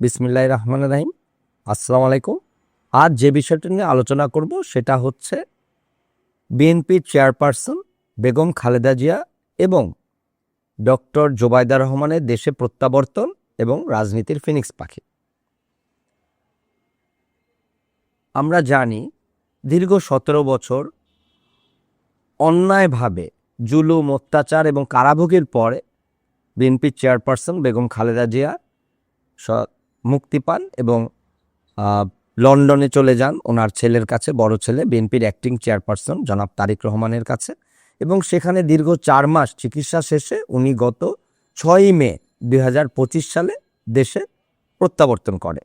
বিসমিল্লাহ রহমান রাহিম। আসসালামু আলাইকুম। আজ যে বিষয়টা নিয়ে আলোচনা করব সেটা হচ্ছে বিএনপির চেয়ারপারসন বেগম খালেদা জিয়া এবং ডক্টর জোবায়দা রহমানের দেশে প্রত্যাবর্তন এবং রাজনীতির ফিনিক্স পাখি। আমরা জানি দীর্ঘ সতেরো বছর অন্যায়ভাবে জুলুম, অত্যাচার এবং কারাভোগের পরে বিএনপির চেয়ারপারসন বেগম খালেদা জিয়া মুক্তি পান এবং লন্ডনে চলে যান ওনার ছেলের কাছে, বড় ছেলে, বিএনপির অ্যাক্টিং চেয়ারপারসন জনাব তারিক রহমানের কাছে এবং সেখানে দীর্ঘ চার মাস চিকিৎসা শেষে উনি গত ছয়ই মে দু হাজার পঁচিশ সালে দেশে প্রত্যাবর্তন করে।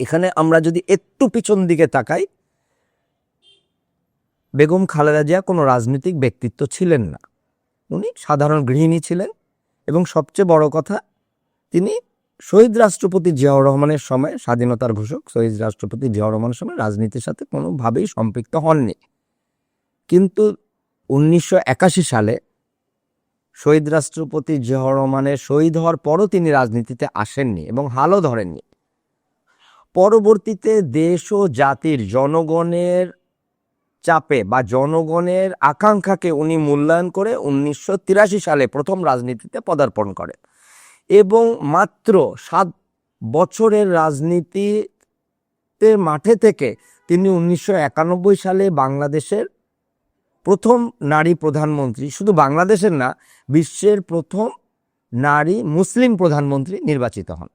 এখানে আমরা যদি একটু পিছন দিকে তাকাই, বেগম খালেদা জিয়া কোনো রাজনৈতিক ব্যক্তিত্ব ছিলেন না। উনি সাধারণ গৃহিণী ছিলেন এবং সবচেয়ে বড় কথা, তিনি শহীদ রাষ্ট্রপতি জিয়াউর রহমানের সময় স্বাধীনতার ঘোষক, শহীদ রাষ্ট্রপতি জিয়াউর রহমানের সময় রাজনীতির সাথে কোনোভাবেই সম্পৃক্ত হননি। কিন্তু উনিশশো একাশি সালে শহীদ রাষ্ট্রপতি জিয়াউর রহমানের শহীদ হওয়ার পরও তিনি রাজনীতিতে আসেননি এবং হালও ধরেননি। পরবর্তীতে দেশ ও জাতির জনগণের চাপে বা জনগণের আকাঙ্ক্ষাকে উনি মূল্যায়ন করে উনিশশো তিরাশি সালে প্রথম রাজনীতিতে পদার্পণ করেন। এবং মাত্র সাত বছরের রাজনীতিতে মাঠে থেকে তিনি উনিশশো একানব্বই সালে বাংলাদেশের প্রথম নারী প্রধানমন্ত্রী, শুধু বাংলাদেশের না, বিশ্বের প্রথম নারী মুসলিম প্রধানমন্ত্রী নির্বাচিত হন।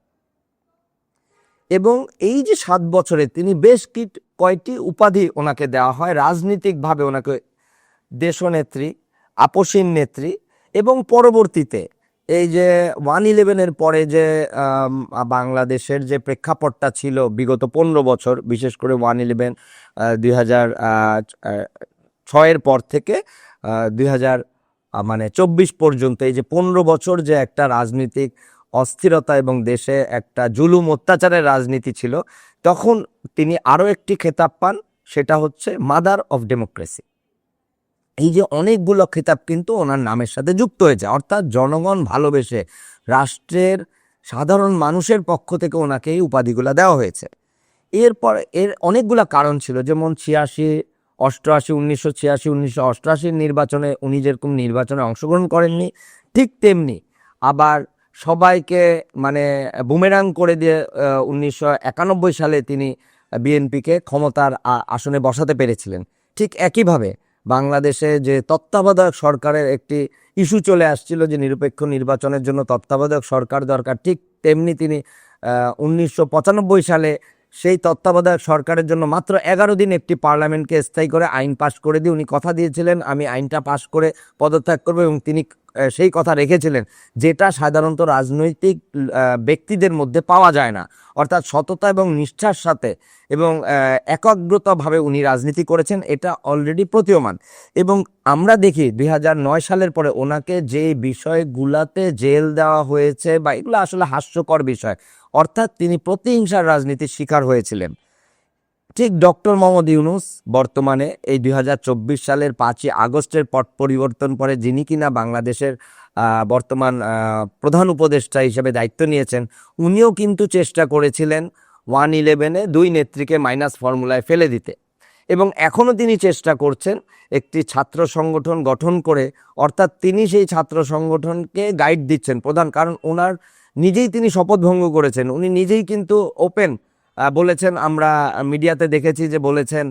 এবং এই যে সাত বছরে তিনি বেশ কি কয়টি উপাধি ওনাকে দেওয়া হয়, রাজনীতিকভাবে ওনাকে দেশনেত্রী, আপসীন নেত্রী এবং পরবর্তীতে এই যে ওয়ান ইলেভেনের পরে যে বাংলাদেশের যে প্রেক্ষাপটটা ছিল বিগত পনেরো বছর, বিশেষ করে ওয়ান ইলেভেন দুই হাজার ছয়ের পর থেকে দুই হাজার মানে চব্বিশ পর্যন্ত এই যে পনেরো বছর যে একটা রাজনৈতিক অস্থিরতা এবং দেশে একটা জুলুম অত্যাচারের রাজনীতি ছিল, তখন তিনি আরও একটি খেতাব পান, সেটা হচ্ছে মাদার অফ ডেমোক্রেসি এই যে অনেকগুলো খেতাব কিন্তু ওনার নামের সাথে যুক্ত হয়েছে, অর্থাৎ জনগণ ভালোবেসে রাষ্ট্রের সাধারণ মানুষের পক্ষ থেকে ওনাকে এই উপাধিগুলো দেওয়া হয়েছে। এরপর এর অনেকগুলো কারণ ছিল, যেমন ছিয়াশি, অষ্টআশি, উনিশশো ছিয়াশি, উনিশশো অষ্টআশির নির্বাচনে উনি যেরকম নির্বাচনে অংশগ্রহণ করেননি, ঠিক তেমনি আবার সবাইকে মানে বুমেরাং করে দিয়ে উনিশশো একানব্বই সালে তিনি বিএনপিকে ক্ষমতার আসনে বসাতে পেরেছিলেন। ঠিক একইভাবে বাংলাদেশে যে তত্ত্বাবধায়ক সরকারের একটি ইস্যু চলে আসছিল যে নিরপেক্ষ নির্বাচনের জন্য তত্ত্বাবধায়ক সরকার দরকার, ঠিক তেমনি তিনি উনিশশো পঁচানব্বই সালে সেই তত্ত্বাবধায়ক সরকারের জন্য মাত্র এগারো দিন একটি পার্লামেন্টকে স্থায়ী করে আইন পাশ করে দিয়ে উনি কথা দিয়েছিলেন, আমি আইনটা পাশ করে পদত্যাগ করব এবং তিনি সেই কথা রেখেছিলেন, যেটা সাধারণত রাজনৈতিক ব্যক্তিদের মধ্যে পাওয়া যায় না। অর্থাৎ সততা এবং নিষ্ঠার সাথে এবং একাগ্রতাভাবে উনি রাজনীতি করেছেন, এটা অলরেডি প্রতীয়মান। এবং আমরা দেখি দুই হাজার নয় সালের পরে ওনাকে যে বিষয়গুলাতে জেল দেওয়া হয়েছে বা এগুলো আসলে হাস্যকর বিষয়, অর্থাৎ তিনি প্রতিহিংসার রাজনীতির শিকার হয়েছিলেন। ঠিক ডক্টর মোহাম্মদ ইউনুস বর্তমানে এই দুই হাজার চব্বিশ সালের পাঁচই আগস্টের পট পরিবর্তন পরে যিনি কিনা বাংলাদেশের বর্তমান প্রধান উপদেষ্টা হিসেবে দায়িত্ব নিয়েছেন, উনিও কিন্তু চেষ্টা করেছিলেন ওয়ান ইলেভেনে দুই নেত্রীকে মাইনাস ফর্মুলায় ফেলে দিতে। এবং এখনও তিনি চেষ্টা করছেন একটি ছাত্র সংগঠন গঠন করে, অর্থাৎ তিনি সেই ছাত্র সংগঠনকে গাইড দিচ্ছেন প্রধান, কারণ ওনার নিজেই তিনি শপথভঙ্গ করেছেন, উনি নিজেই কিন্তু ওপেন বলেছেন, আমরা মিডিয়াতে দেখেছি যে বলেছেন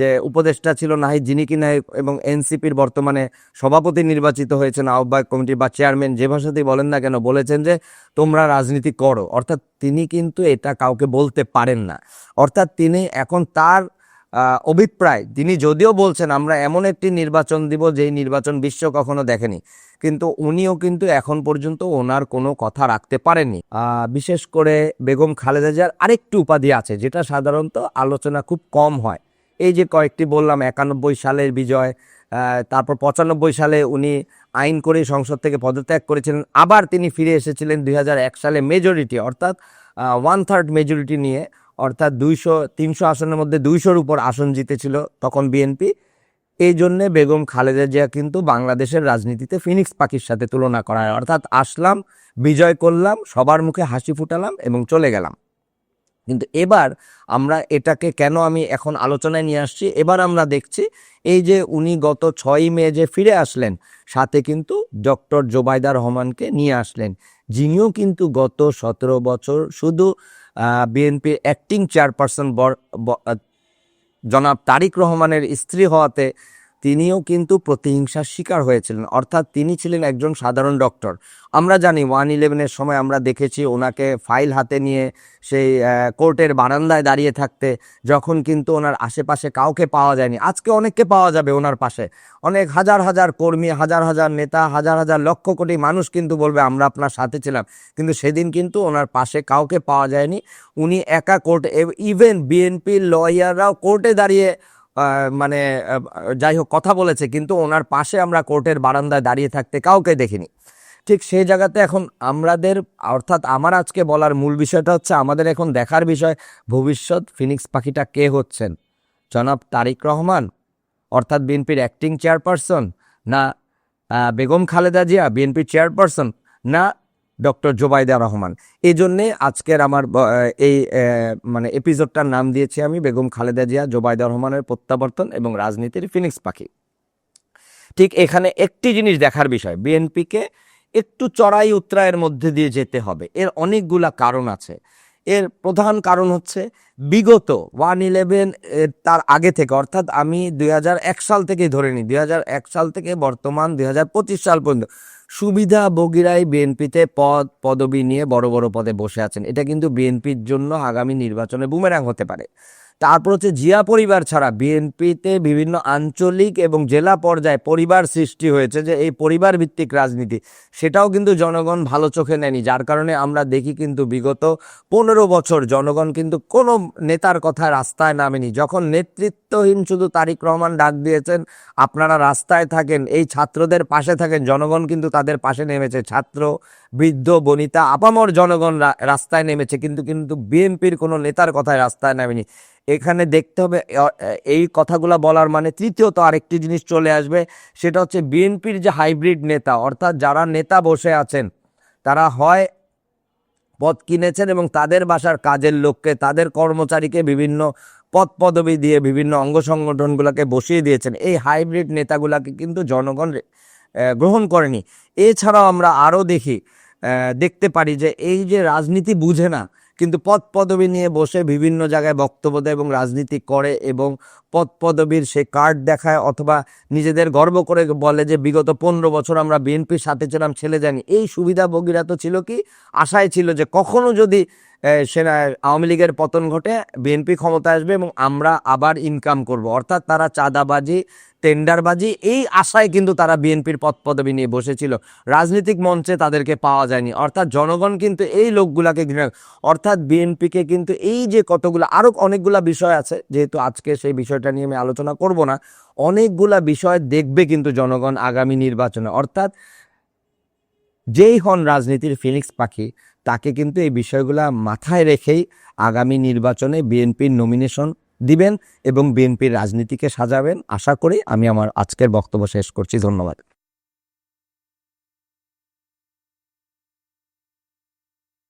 যে উপদেষ্টা ছিল নাহিদ, যিনি কি কিনা এবং এনসিপির বর্তমানে সভাপতি নির্বাচিত হয়েছেন, আহ্বায়ক কমিটি বা চেয়ারম্যান, যে ভাষাতেই বলেন না কেন, বলেছেন যে তোমরা রাজনীতি করো। অর্থাৎ তিনি কিন্তু এটা কাউকে বলতে পারেন না। অর্থাৎ তিনি এখন তার অভিপ্রায়। তিনি যদিও বলছেন, আমরা এমন একটি নির্বাচন দিব যেই নির্বাচন বিশ্ব কখনো দেখেনি। কিন্তু উনিও কিন্তু এখন পর্যন্ত ওনার কোনো কথা রাখতে পারেননি। বিশেষ করে বেগম খালেদা জিয়ার আরেকটি উপাধি আছে, যেটা সাধারণত আলোচনা খুব কম হয়। এই যে কয়েকটি বললাম, একানব্বই সালের বিজয় তারপর পঁচানব্বই সালে উনি আইন করে সংসদ থেকে পদত্যাগ করেছিলেন। আবার তিনি ফিরে এসেছিলেন দুই হাজার এক সালে মেজরিটি অর্থাৎ ওয়ান থার্ড মেজরিটি নিয়ে। অর্থাৎ দুইশো, তিনশো আসনের মধ্যে দুইশোর উপর আসন জিতেছিল তখন বিএনপি। এই জন্যে বেগম খালেদা জিয়া কিন্তু বাংলাদেশের রাজনীতিতে ফিনিক্স পাখির সাথে তুলনা করা হয় অর্থাৎ আসলাম, বিজয় করলাম, সবার মুখে হাসি ফুটালাম এবং চলে গেলাম। কিন্তু এবার আমরা এটাকে কেন আমি এখন আলোচনায় নিয়ে আসছি, এবার আমরা দেখছি এই যে উনি গত ছয়ই মে যে ফিরে আসলেন, সাথে কিন্তু ডক্টর জোবাইদা রহমানকে নিয়ে আসলেন। যিনিও কিন্তু গত সতেরো বছর শুধু বিএনপির অ্যাক্টিং চেয়ারপারসন জনাব তারিক রহমানের স্ত্রী হওয়াতে তিনিও কিন্তু প্রতিহিংসার শিকার হয়েছিলেন। অর্থাৎ তিনি ছিলেন একজন সাধারণ ডক্টর আমরা জানি ওয়ান ইলেভেনের সময় আমরা দেখেছি ওনাকে ফাইল হাতে নিয়ে সেই কোর্টের বারান্দায় দাঁড়িয়ে থাকতে, যখন কিন্তু ওনার আশেপাশে কাউকে পাওয়া যায়নি। আজকে অনেককে পাওয়া যাবে ওনার পাশে। অনেক হাজার হাজার কর্মী, হাজার হাজার নেতা, হাজার হাজার লক্ষ কোটি মানুষ কিন্তু বলবে, আমরা আপনার সাথে ছিলাম। কিন্তু সেদিন কিন্তু ওনার পাশে কাউকে পাওয়া যায়নি। উনি একা কোর্টে ইভেন বিএনপির লয়াররাও কোর্টে দাঁড়িয়ে মানে যাই হোক, কথা বলেছে, কিন্তু ওনার পাশে আমরা কোর্টের বারান্দায় দাঁড়িয়ে থাকতে কাউকে দেখিনি। ঠিক সেই জায়গাতে এখন আমাদের, অর্থাৎ আমার আজকে বলার মূল বিষয়টা হচ্ছে আমাদের এখন দেখার বিষয়, ভবিষ্যৎ ফিনিক্স পাখিটা কে হচ্ছেন? জনাব তারিক রহমান, অর্থাৎ বিএনপির অ্যাক্টিং চেয়ারপারসন না বেগম খালেদা জিয়া, বিএনপির চেয়ারপারসন না ডক্টর জোবাইদা রহমান। এই জন্যে আজকের আমার এই মানে এপিসোডটার নাম দিয়েছি আমি বেগম খালেদা জিয়া জোবাইদা রহমানের প্রত্যাবর্তন এবং রাজনীতির ফিনিক্স পাখি। ঠিক এখানে একটি জিনিস দেখার বিষয়, বিএনপিকে একটু চড়াই উত্তরায়ের মধ্যে দিয়ে যেতে হবে। এর অনেকগুলা কারণ আছে। এর প্রধান কারণ হচ্ছে বিগত ওয়ান ইলেভেন তার আগে থেকে, অর্থাৎ আমি দুই হাজার এক সাল থেকেই ধরে নিই, দুই হাজার এক সাল থেকে বর্তমান দুই হাজার পঁচিশ সাল পর্যন্ত সুবিধা ভোগীরাই বিএনপিতে পদ, পদবি নিয়ে বড় বড় পদে বসে আছেন। এটা কিন্তু বিএনপির জন্য আগামী নির্বাচনে বুমেরাং হতে পারে। তারপর হচ্ছে জিয়া পরিবার ছাড়া বিএনপিতে বিভিন্ন আঞ্চলিক এবং জেলা পর্যায়ে পরিবার সৃষ্টি হয়েছে যে এই পরিবার ভিত্তিক রাজনীতি, সেটাও কিন্তু জনগণ ভালো চোখে নেয়নি। যার কারণে আমরা দেখি কিন্তু বিগত পনেরো বছর জনগণ কিন্তু কোনো নেতার কথা রাস্তায় নামেনি। যখন নেতৃত্বহীন শুধু তারিক রহমান ডাক দিয়েছেন, আপনারা রাস্তায় থাকেন, এই ছাত্রদের পাশে থাকেন, জনগণ কিন্তু তাদের পাশে নেমেছে। ছাত্র বৃদ্ধ, বনিতা, আপামর জনগণ রাস্তায় নেমেছে, কিন্তু কিন্তু বিএনপির কোনো নেতার কথায় রাস্তায় নামেনি। এখানে দেখতে হবে এই কথাগুলো বলার মানে তৃতীয়ত আরেকটি জিনিস চলে আসবে, সেটা হচ্ছে বিএনপির যে হাইব্রিড নেতা, অর্থাৎ যারা নেতা বসে আছেন, তারা হয় পদ কিনেছেন এবং তাদের বাসার কাজের লোককে, তাদের কর্মচারীকে বিভিন্ন পদ পদবি দিয়ে বিভিন্ন অঙ্গ সংগঠনগুলোকে বসিয়ে দিয়েছেন। এই হাইব্রিড নেতাগুলাকে কিন্তু জনগণ গ্রহণ করেনি। এছাড়াও আমরা আরও দেখি দেখতে পারি যে এই যে রাজনীতি বুঝে না, কিন্তু পদ পদবি নিয়ে বসে বিভিন্ন জায়গায় বক্তব্য দেয় এবং রাজনীতি করে এবং পদ পদবীর সে কার্ড দেখায় অথবা নিজেদের গর্ব করে বলে যে বিগত পনেরো বছর আমরা বিএনপির সাথে ছিলাম, ছেলে জানি। এই সুবিধাভোগীরা তো ছিল কি? আশায় ছিল যে কখনো যদি সেনা আওয়ামী লীগের পতন ঘটে বিএনপি ক্ষমতায় আসবে এবং আমরা আবার ইনকাম করব। অর্থাৎ তারা চাঁদাবাজি টেন্ডারবাজি এই আশায় কিন্তু তারা বিএনপির পদ পদবি নিয়ে বসেছিল। রাজনৈতিক মঞ্চে তাদেরকে পাওয়া যায়নি। অর্থাৎ জনগণ কিন্তু এই লোকগুলাকে ঘৃণা অর্থাৎ বিএনপিকে কিন্তু এই যে কতগুলো আরও অনেকগুলা বিষয় আছে, যেহেতু আজকে সেই বিষয়টা নিয়ে আমি আলোচনা করব না, অনেকগুলা বিষয় দেখবে কিন্তু জনগণ আগামী নির্বাচনে। অর্থাৎ যেই হন রাজনীতির ফিনিক্স পাখি তাকে কিন্তু এই বিষয়গুলো মাথায় রেখেই আগামী নির্বাচনে বিএনপির নমিনেশন দিবেন এবং বিএনপির রাজনীতিকে সাজাবেন। আশা করি আমি আমার আজকের বক্তব্য শেষ করছি। ধন্যবাদ।